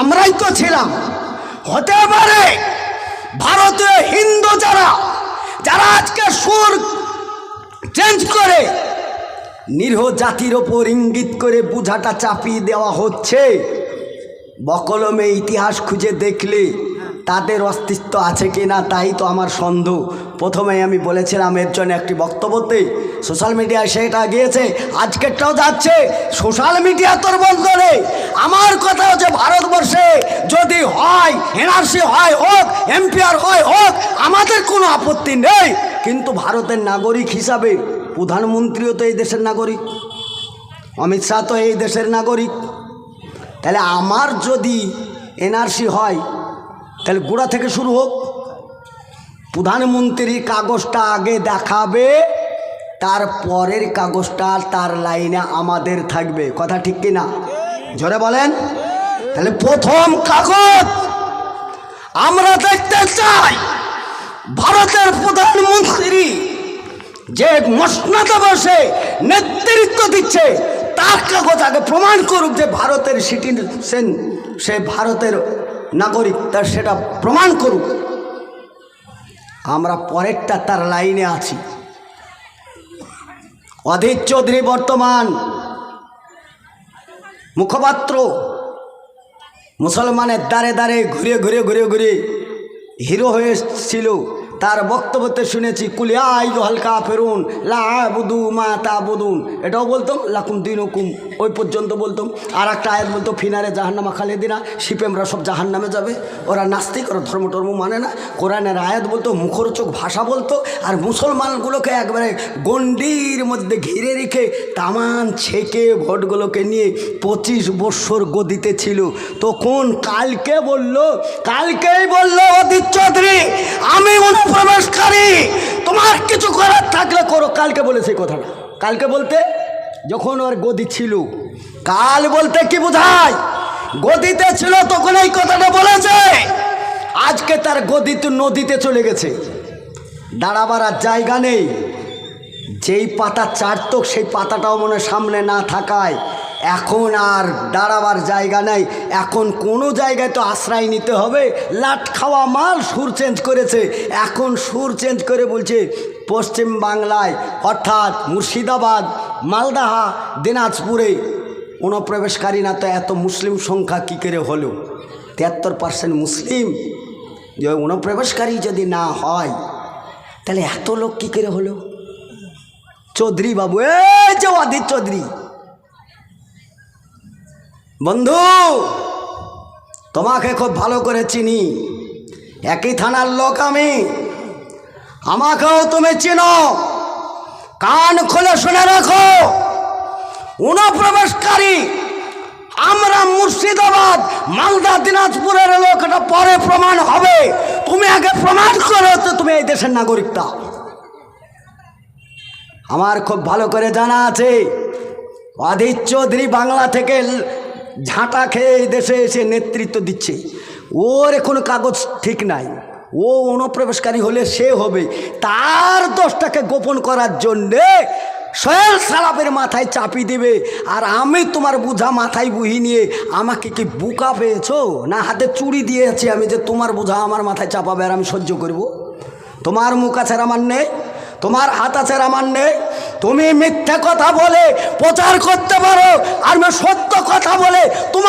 আমরাই তো ছিলাম। হতে পারে ভারতীয় হিন্দু যারা যারা আজকে সুর চেঞ্জ করে, নিরহ জাতির ওপর ইঙ্গিত করে বুঝাটা চাপিয়ে দেওয়া হচ্ছে। বকলমে ইতিহাস খুঁজে দেখলে তাদের অস্তিত্ব আছে কি না তাই তো আমার সন্দেহ। প্রথমে আমি বলেছিলাম, এর জন্য একটি বক্তব্যতে সোশ্যাল মিডিয়ায় সেটা গিয়েছে, আজকেরটাও যাচ্ছে। সোশ্যাল মিডিয়া তোর বন্ধ নেই আমার কথা হচ্ছে ভারতবর্ষে যদি হয়, এনআরসি হয় হোক, এমপিআর হয় হোক, আমাদের কোনো আপত্তি নেই। কিন্তু ভারতের নাগরিক হিসাবে প্রধানমন্ত্রীও তো এই দেশের নাগরিক। অমিত শাহ তো এই দেশের নাগরিক। তাহলে আমার যদি এনআরসি হয় তাহলে গোড়া থেকে শুরু হোক। প্রধানমন্ত্রীর কাগজটা আগে দেখাবে, তার পরের কাগজটা তার লাইনে আমাদের থাকবে। কথা ঠিক কি না? জোরে বলেন। তাহলে প্রথম কাগজ আমরা দেখতে চাই, ভারতের প্রধানমন্ত্রী যে মসনাদে বসে নেতৃত্ব দিচ্ছে, তার কাগজ আগে প্রমাণ করুক যে ভারতের সিটিজেন সে ভারতের নাগরিক, তার সেটা প্রমাণ করুক। আমরা পরেরটা তার লাইনে আছি। অধীর চৌধুরী বর্তমান মুখপাত্র। মুসলমানের দ্বারে দ্বারে ঘুরে ঘুরে ঘুরে ঘুরে হিরো হয়েছিল। তার বক্তব্যতে শুনেছি কুলিয়াই হালকা ফেরুন লাবুদু মা তা বুদুন এটাও বলতাম, লাকুম দিন হুকুম ওই পর্যন্ত বলতাম। আর একটা আয়াত বলতো, ফিনারে জাহান্নামা খালে দিনা শিপেমরা সব জাহান্নামে যাবে। ওরা নাস্তিক, ওরা ধর্ম টর্ম মানে না। কোরআনের আয়াত বলতো, মুখরোচক ভাষা বলতো, আর মুসলমানগুলোকে একবারে গণ্ডির মধ্যে ঘিরে রেখে তামান ছেকে ভোটগুলোকে নিয়ে পঁচিশ বৎসর গদিতে ছিল। তখন কালকে বলল, কালকেই বলল অদিত চৌধুরী আমি অনুপ্রবেশকারী তোমার কিছু করার থাকলে করো কালকে বলেছে কথাটা। কালকে বলতে যখন ওর গদি ছিল, কাল বলতে কি বোঝায়? গদিতে ছিল, তখন এই কথাটা বলেছে। আজকে তার গদিতে নদীতে চলে গেছে। দাঁড়াবার আর জায়গা নেই। যেই পাতা চারতো সেই পাতাটাও মনে সামনে না থাকায় এখন আর দাঁড়াবার জায়গা নেই। এখন কোনো জায়গায় তো আশ্রয় নিতে হবে। লাট খাওয়া মাল সুর চেঞ্জ করেছে। এখন সুর চেঞ্জ করে বলছে পশ্চিম বাংলায়, অর্থাৎ মুর্শিদাবাদ, মালদাহা, দিনাজপুরে অনুপ্রবেশকারী না তো এত মুসলিম সংখ্যা কী করে হলো? তিয়াত্তর পার্সেন্ট মুসলিম। যে অনুপ্রবেশকারী যদি না হয়, তাহলে এত লোক কী করে হলো? চৌধুরী বাবু, এই যে অধীর চৌধুরী। বন্ধু, তোমাকে খুব ভালো করে চিনি। একই থানার লোক আমি। আমাকেও তুমি চিনো। কান খুলে শুনে রাখো। অনুপ্রবেশকারী আমরা মুর্শিদাবাদ, মালদা, দিনাজপুরের লোক এটা পরে প্রমাণ হবে। তুমি আগে প্রমাণ করো তো তুমি এই দেশের নাগরিকটা। আমার খুব ভালো করে জানা আছে অধীর চৌধুরী বাংলা থেকে ঝাঁটা খেয়ে দেশে এসে নেতৃত্ব দিচ্ছে। ওর এখন কাগজ ঠিক নাই। ও অনুপ্রবেশকারী হলে সে হবে তার দোষটাকে গোপন করার জন্যে সোহেল সালাপের মাথায় চাপি দেবে। আর আমি তোমার বোঝা মাথায় বুহি নিয়ে আমাকে কি বুকা পেয়েছ? না হাতে চুড়ি দিয়েছি আমি যে তোমার বোঝা আমার মাথায় চাপাবে আর আমি সহ্য করব? তোমার মুখ আছে আমার নেই তোমার হাত আছে আমার নেই তুমি মিথ্যা কথা বলে প্রচার করতে পারো, আর আমি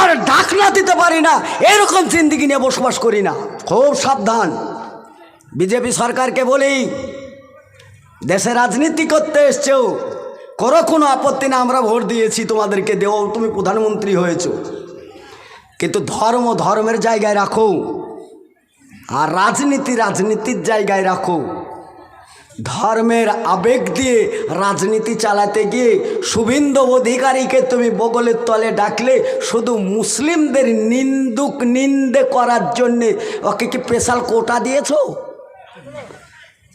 বলে ডাক না দিতে পারি না, এরকম জিন্দিগি নিয়ে বসবাস করি না। খুব সাবধান। বিজেপি সরকারকে বলি, দেশে রাজনীতি করতে এসছো, করো কোনো আপত্তি না, আমরা ভোট দিয়েছি তোমাদেরকে, দেও, তুমি প্রধানমন্ত্রী হয়েছো। কিন্তু ধর্ম ধর্মের জায়গায় রাখো, আর রাজনীতি রাজনীতির জায়গায় রাখো। ধর্মের আবেগ দিয়ে রাজনীতি চালাতে গিয়ে শুভেন্দু অধিকারীকে তুমি বগলের তলে ডাকলে শুধু মুসলিমদের নিন্দুক নিন্দে করার জন্যে ওকে কি স্পেশাল কোটা দিয়েছ?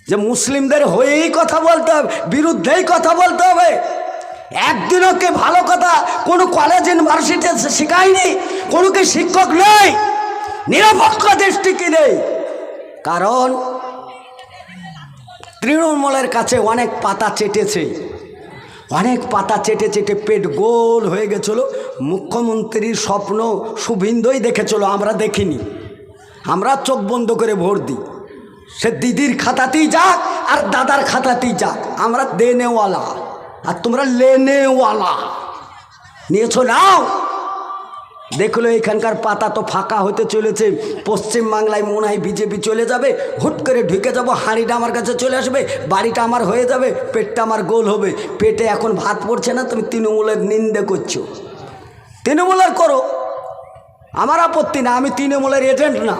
যে মুসলিমদের হয়েই কথা বলতে হবে, বিরুদ্ধেই কথা বলতে হবে। একদিনও কে ভালো কথা কোনো কলেজ ইউনিভার্সিটি শেখায়নি, কোনো কি শিক্ষক নেই? নিরপেক্ষ দৃষ্টিকে নেই। কারণ তৃণমূলের কাছে অনেক পাতা চেটেছে। অনেক পাতা চেটে চেটে পেট গোল হয়ে গেছিল। মুখ্যমন্ত্রীর স্বপ্ন শুভিন্দই দেখেছিল, আমরা দেখিনি। আমরা চোখ বন্ধ করে ভোট দিই। সে দিদির খাতাতেই যাক আর দাদার খাতাতেই যাক। আমরা দেনেওয়ালা। আর তোমরা লেনেওয়ালা। নিয়েছো নাও। দেখল এখানকার পাতা তো ফাঁকা হতে চলেছে। পশ্চিম বাংলায় মনে হয় বিজেপি চলে যাবে। হুট করে ঢুকে যাব, হাঁড়িটা আমার কাছে চলে আসবে, বাড়িটা আমার হয়ে যাবে, পেটটা আমার গোল হবে। পেটে এখন ভাত পড়ছে না, তুমি তৃণমূলের নিন্দে করছ। তৃণমূলের করো। আমার আপত্তি না, আমি তৃণমূলের এজেন্ট না।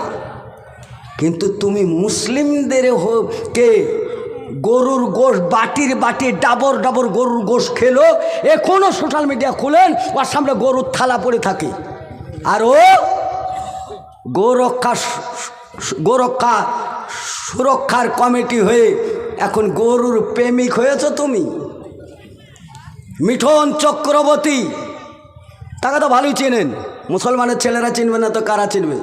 কিন্তু তুমি মুসলিমদের কে? গরুর গোশ, বাটির বাটি, ডাবর ডাবর গরুর গোশ খেলো এখনও সোশ্যাল মিডিয়া খুলেন ওর সামনে গরুর থালা পড়ে থাকে। আর ও গোরক্ষা গোরক্ষা সুরক্ষার কমিটি হয়ে এখন গরুর প্রেমিক হয়েছ তুমি। মিঠন চক্রবর্তী, তাকে তো ভালোই চেনেন। মুসলমানের ছেলেরা চিনবে না তো কারা চিনবে?